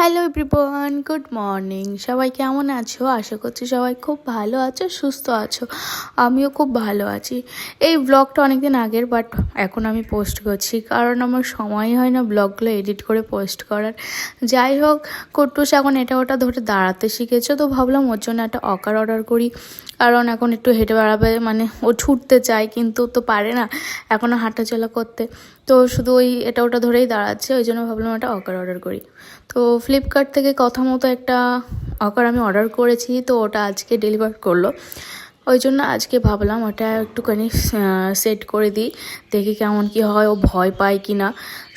Hello everyone good morning সবাই কেমন আছো? আশা করছি সবাই খুব ভালো আছো, সুস্থ আছো। আমিও খুব ভালো আছি। এই ব্লগটা অনেকদিন আগের বাট এখন আমি পোস্ট করছি। কারণ আমার সময় হয় না ব্লগগুলো এডিট করে পোস্ট করার। যাই হোক কটুস এখন এটা ওটা ধরে দাঁড়াতে শিখেছো, তো ভাবলাম ওর জন্য একটা অকার অর্ডার করি। কারণ এখন একটু হেঁটে বেড়াবে মানে ও ছুটতে চায়, কিন্তু তো পারে না এখনও হাঁটাচলা করতে। তো শুধু ওই এটা ওটা ধরেই দাঁড়াচ্ছে, ওই জন্য ভাবলাম একটা অকার অর্ডার করি। তো ফ্লিপকার্ট থেকে কথা মতো একটা অকার আমি অর্ডার করেছি, তো ওটা আজকে ডেলিভার করল। ওই জন্য আজকে ভাবলাম ওটা একটুখানি সেট করে দিই, দেখি কেমন কি হয়, ও ভয় পায় কি না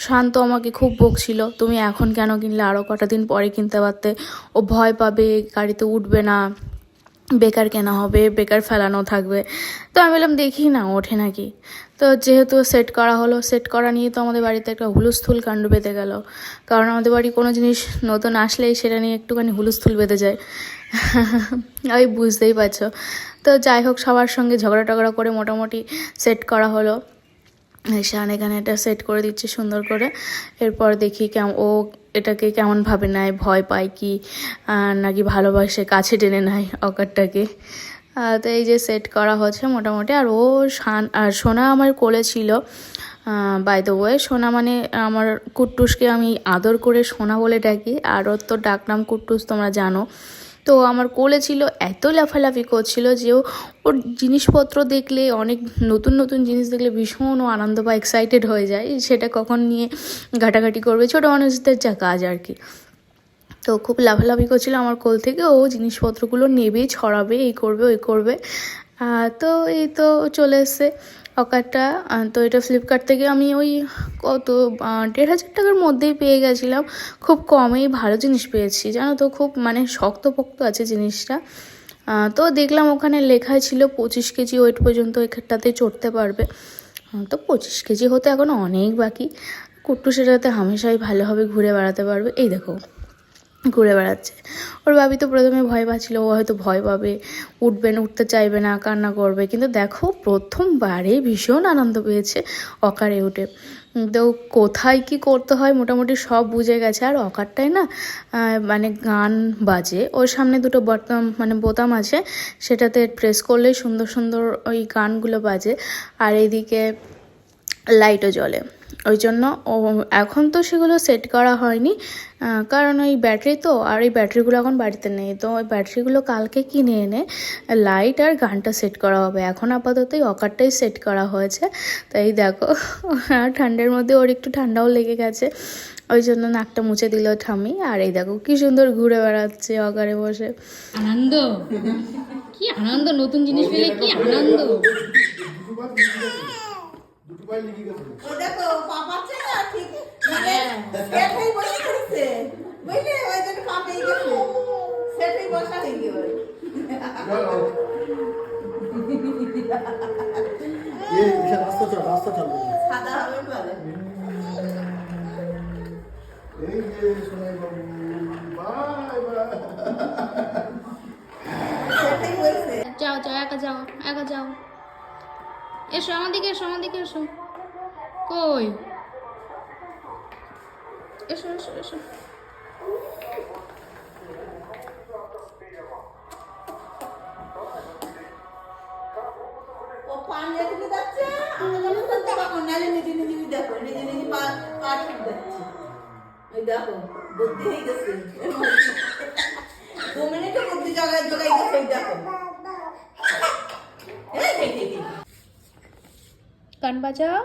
শান্ত আমাকে খুব বকছিল, তুমি এখন কেন কিনলে আরও কটা দিন পরে কিনতে পারতে। ও ভয় পাবে, গাড়িতে উঠবে না। বেকার কেনা হবে, বেকার ফেলানো থাকবে। তো আমি বললাম, দেখি না, ওঠে নাকি? তো যেহেতু সেট করা হলো সেট করা নিয়ে তো আমাদের বাড়িতে একটা হুলুস্থুল কাণ্ড বেঁধে গেল। কারণ আমাদের বাড়ি কোনো জিনিস নতুন আসলেই সেটা নিয়ে একটুখানি হুলুস্থুল বেঁধে যায়। ওই বুঝতেই পারছ। তো যাই হোক, সবার সঙ্গে ঝগড়া টগড়া করে মোটামুটি সেট করা হলো। শান এখানে এটা সেট করে দিচ্ছে সুন্দর করে। এরপর দেখি কেমন ও এটাকে কেমনভাবে নেয়, ভয় পায় কি নাকি ভালোবাসে, কাছে টেনে নেয় অকারটাকে। তো এই যে সেট করা হচ্ছে মোটামুটি। আর ও শান, আর সোনা আমার কোলে ছিল। বাই দ্য ওয়ে সোনা মানে আমার কুট্টুসকে আমি আদর করে সোনা বলে ডাকি। আর ওর তো ডাকনাম কুট্টুস, তোমরা জানো। তো আমার কোলে ছিল, এত লাফালাফি করছিল যে ওর জিনিসপত্র দেখলে, অনেক নতুন নতুন জিনিস দেখলে ভীষণ ও আনন্দ বা এক্সাইটেড হয়ে যায়। সেটা কখন নিয়ে ঘাটাঘাটি করবে, ছোটো মানুষদের যা কাজ আর কি। তো খুব লাফালাফি করছিল আমার কোল থেকে, ও জিনিসপত্রগুলো নেবে, ছড়াবে, এই করবে, ওই করবে। তো এই তো চলে এসছে অকারটা তো এটা ফ্লিপকার্ট থেকে আমি ওই কত দেড় হাজার টাকার মধ্যেই পেয়ে গেছিলাম। খুব কমেই ভালো জিনিস পেয়েছি, জানো তো, খুব মানে শক্তপোক্ত আছে জিনিসটা। তো দেখলাম ওখানে লেখাই ছিল পঁচিশ কেজি ওয়েট পর্যন্ত এখানটাতে চড়তে পারবে। তো পঁচিশ কেজি হতে এখন অনেক বাকি। কুট্টু সেটাতে হামেশাই ভালোভাবে ঘুরে বেড়াতে পারবে। এই দেখো। ঘুরে বেড়াচ্ছে। ওর বাবি তো প্রথমে ভয় পাচ্ছিল, ও হয়তো ভয় পাবে, উঠবে না, উঠতে চাইবে না, কান্না করবে। কিন্তু দেখো প্রথমবারে ভীষণ আনন্দ পেয়েছে অকারে উঠে। তো কোথায় কি করতে হয় মোটামুটি সব বুঝে গেছে। আর অকারটায় না মানে গান বাজে। ওর সামনে দুটো বটম মানে বোতাম আছে, সেটাতে প্রেস করলেই সুন্দর সুন্দর ওই গানগুলো বাজে। আর এইদিকে লাইটও জ্বলে। ওই জন্য ও এখন তো সেগুলো সেট করা হয়নি কারণ ওই ব্যাটারি তো, আর এই ব্যাটারিগুলো এখন বাড়িতে নেই। তো ওই ব্যাটারিগুলো কালকে কিনে এনে লাইট আর গানটা সেট করা হবে। এখন আপাতত এই অকারটাই সেট করা হয়েছে। তাই দেখো ঠান্ডার মধ্যে ওর একটু ঠান্ডাও লেগে গেছে। ওই জন্য নাকটা মুছে দিল ঠামি আর এই দেখো, কি সুন্দর ঘুরে বেড়াচ্ছে অকারে বসে। আনন্দ? কি আনন্দ? নতুন জিনিস পেলে কি আনন্দ? ও দেখো পা পাচ্ছে না ঠিক। মানে সেটাই বসে পড়ছে। বুঝলে? ওই জন্য পা পেয়ে গেছে। সেটাই বসা হয়ে গেল। রাস্তা চল রাস্তা চল। সাদা হবে বলে। এই যে সোনাই বাবু বাই বাই। যাও যাও একা যাও একা যাও। এসো আমার দিকে এসো আমার দিকে এসো। কই? এসো এসো এসো। দেখো দেখো বুদ্ধি হয়ে গেছে। দু মিনিটে বুদ্ধি জায়গায় জায়গায় গেছে দেখো এই এই, এই, এই। গান বাজাও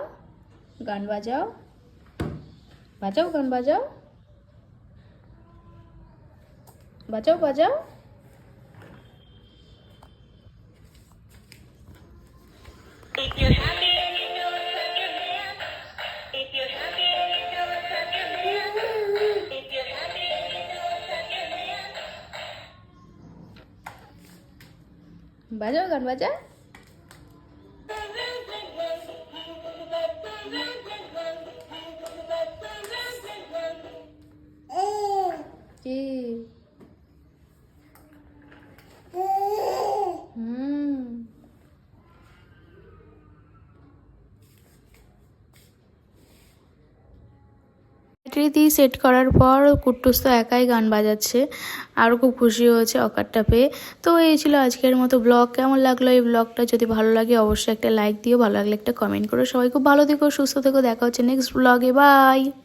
গান বাজাও বাজাও গান বাজাও বাজাও বাজাও। If গান happy কি? ব্যাটারি সেট করার পর কুট্টুস তো একাই গান বাজাচ্ছে আরও খুব খুশি হয়েছে অকারটা পেয়ে। তো এই ছিল আজকের মতো ব্লগ কেমন লাগল এই ব্লগটা যদি ভালো লাগে অবশ্যই একটা লাইক দিও, ভালো লাগলে একটা কমেন্ট করো। সবাই খুব ভালো থেকো, সুস্থ থেকো। দেখা হচ্ছে নেক্সট ব্লগে বাই